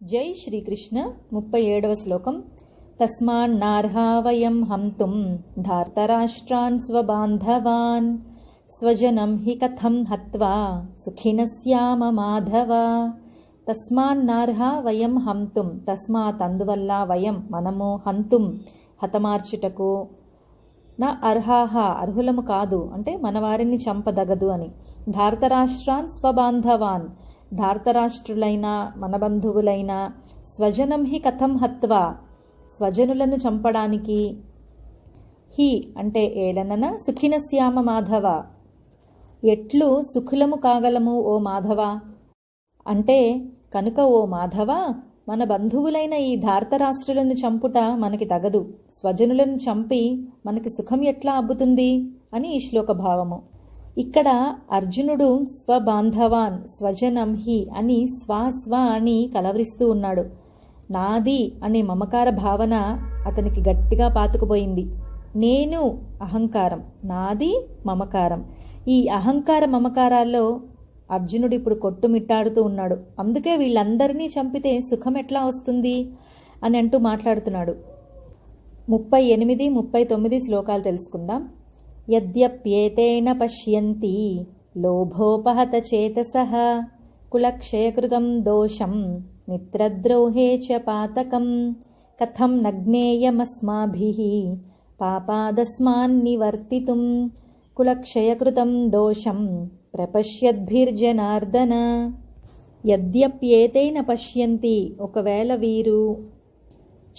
జై శ్రీకృష్ణ ముప్పై ఏడవ శ్లోకం. తస్మాన్నార్హావయం హంతుం ధార్తరాష్ట్రాన్ స్వబాంధవాన్ స్వజనం హి కథం హత్వా సుఖిన శ్యామ మాధవ తస్మాన్నార్హా వయం హంతుం తస్మాత్ అందువల్ల వయం మనము హంతుం హతమార్చుటకు నా అర్హాహ అర్హులము కాదు అంటే మన వారిని చంపదగదు అని. ధార్తరాష్ట్రాన్ స్వబాంధవాన్ ధార్తరాష్ట్రులైన మన బంధువులైన స్వజనం హి కథం హత్వ స్వజనులను చంపడానికి హి అంటే ఏలనన సుఖినశ్యామ మాధవ. ఎట్లు సుఖులము కాగలము ఓ మాధవ? అంటే కనుక ఓ మాధవ మన బంధువులైన ఈ ధార్తరాష్ట్రులను చంపుట మనకి తగదు. స్వజనులను చంపి మనకి సుఖం ఎట్లా అబ్బుతుంది? అని ఈ శ్లోక భావము ఇక్కడ అర్జునుడు స్వబాంధవాన్ స్వజనం హి అని స్వ స్వ అని కలవరిస్తూ ఉన్నాడు. నాది అనే మమకార భావన అతనికి గట్టిగా పాతుకుపోయింది. నేను అహంకారం నాది మమకారం. ఈ అహంకార మమకారాల్లో అర్జునుడు ఇప్పుడు కొట్టుమిట్టాడుతూ ఉన్నాడు. అందుకే వీళ్ళందరినీ చంపితే సుఖం ఎట్లా వస్తుంది అని అంటూ మాట్లాడుతున్నాడు. ముప్పై ఎనిమిది ముప్పై తొమ్మిది శ్లోకాలు తెలుసుకుందాం. యద్యప్యేతేన పశ్యంతి. లోభోపహత చేతస. కులక్షయకృతం దోషం. మిత్రద్రోహే చ పాతకం. కథం నగ్నేయమస్మాభిः. పాపాదస్మాన్నివర్తితుం. కులక్షయకృతం దోషం. ప్రపశ్యద్భిర్జనార్దన. యద్యప్యేతైన పశ్యంతి. ఒకవేళ వీరు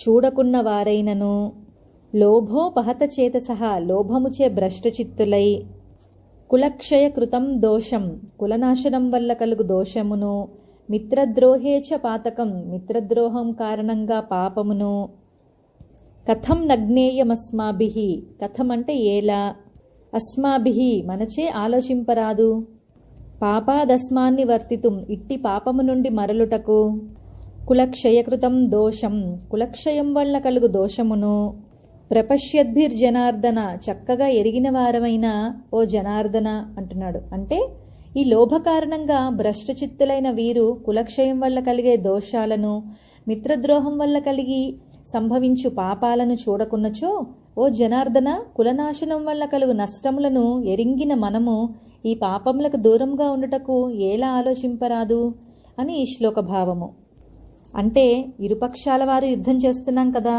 చూడకున్న వారైనను లోభోపహతచేత సహా లోభముచే భ్రష్టచిత్తులై కులక్షయకృతం దోషం కులనాశనం వల్ల కలుగు దోషమును మిత్రద్రోహేచ పాతకం మిత్రద్రోహం కారణంగా పాపమును. కథం నగ్నేయమస్మాభి కథం అంటే ఏలా? అస్మాభి మనచే ఆలోచింపరాదు. పాపాదస్మాన్ని వర్తితుం ఇట్టి పాపము నుండి మరలుటకు. కులక్షయకృతం దోషం కులక్షయం వల్ల కలుగు దోషమును. ప్రపశ్యద్భిర్ జనార్దన చక్కగా ఎరిగిన వారమైన ఓ జనార్దన అంటున్నాడు. అంటే ఈ లోభ కారణంగా భ్రష్టచిత్తులైన వీరు కులక్షయం వల్ల కలిగే దోషాలను మిత్రద్రోహం వల్ల కలిగి సంభవించు పాపాలను చూడకున్నచో ఓ జనార్దన కులనాశనం వల్ల కలుగు నష్టములను ఎరింగిన మనము ఈ పాపములకు దూరంగా ఉండుటకు ఎలా ఆలోచింపరాదు అని ఈ శ్లోక భావము అంటే ఇరుపక్షాల వారు యుద్ధం చేస్తున్నాం కదా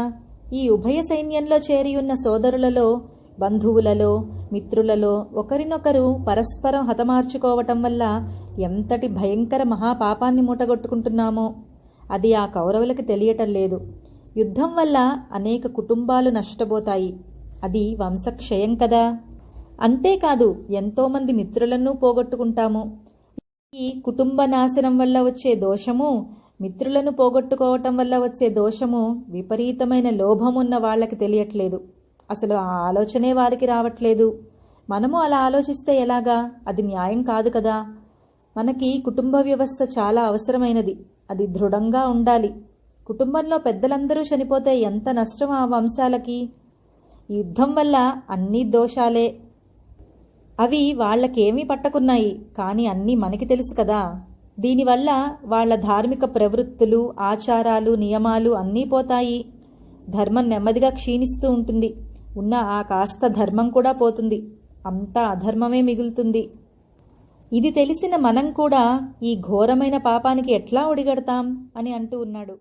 ఈ ఉభయ సైన్యంలో చేరియున్న సోదరులలో బంధువులలో మిత్రులలో ఒకరినొకరు పరస్పరం హతమార్చుకోవటం వల్ల ఎంతటి భయంకర మహాపాపాన్ని మూటగొట్టుకుంటున్నామో అది ఆ కౌరవులకి తెలియటం లేదు. యుద్ధం వల్ల అనేక కుటుంబాలు నష్టపోతాయి. అది వంశక్షయం కదా? అంతేకాదు ఎంతోమంది మిత్రులను పోగొట్టుకుంటాము. ఈ కుటుంబ నాశనం వల్ల వచ్చే దోషము మిత్రులను పోగొట్టుకోవటం వల్ల వచ్చే దోషము విపరీతమైన లోభమున్న వాళ్ళకి తెలియట్లేదు. అసలు ఆ ఆలోచనే వారికి రావట్లేదు. మనము అలా ఆలోచిస్తే ఎలాగా? అది న్యాయం కాదు కదా? మనకి కుటుంబ వ్యవస్థ చాలా అవసరమైనది. అది దృఢంగా ఉండాలి. కుటుంబంలో పెద్దలందరూ చనిపోతే ఎంత నష్టం ఆ వంశాలకి? యుద్ధం వల్ల అన్ని దోషాలే. అవి వాళ్ళకేమీ పట్టకున్నాయి. కానీ అన్నీ మనకి తెలుసు కదా? దీనివల్ల వాళ్ళ ధార్మిక ప్రవృత్తులు ఆచారాలు నియమాలు అన్నీ పోతాయి. ధర్మం నెమ్మదిగా క్షీణిస్తూ ఉంటుంది. ఉన్న ఆ కాస్త ధర్మం కూడా పోతుంది. అంతా అధర్మమే మిగులుతుంది. ఇది తెలిసిన మనం కూడా ఈ ఘోరమైన పాపానికి ఎట్లా ఒడిగడతాం అని అంటూ ఉన్నాడు.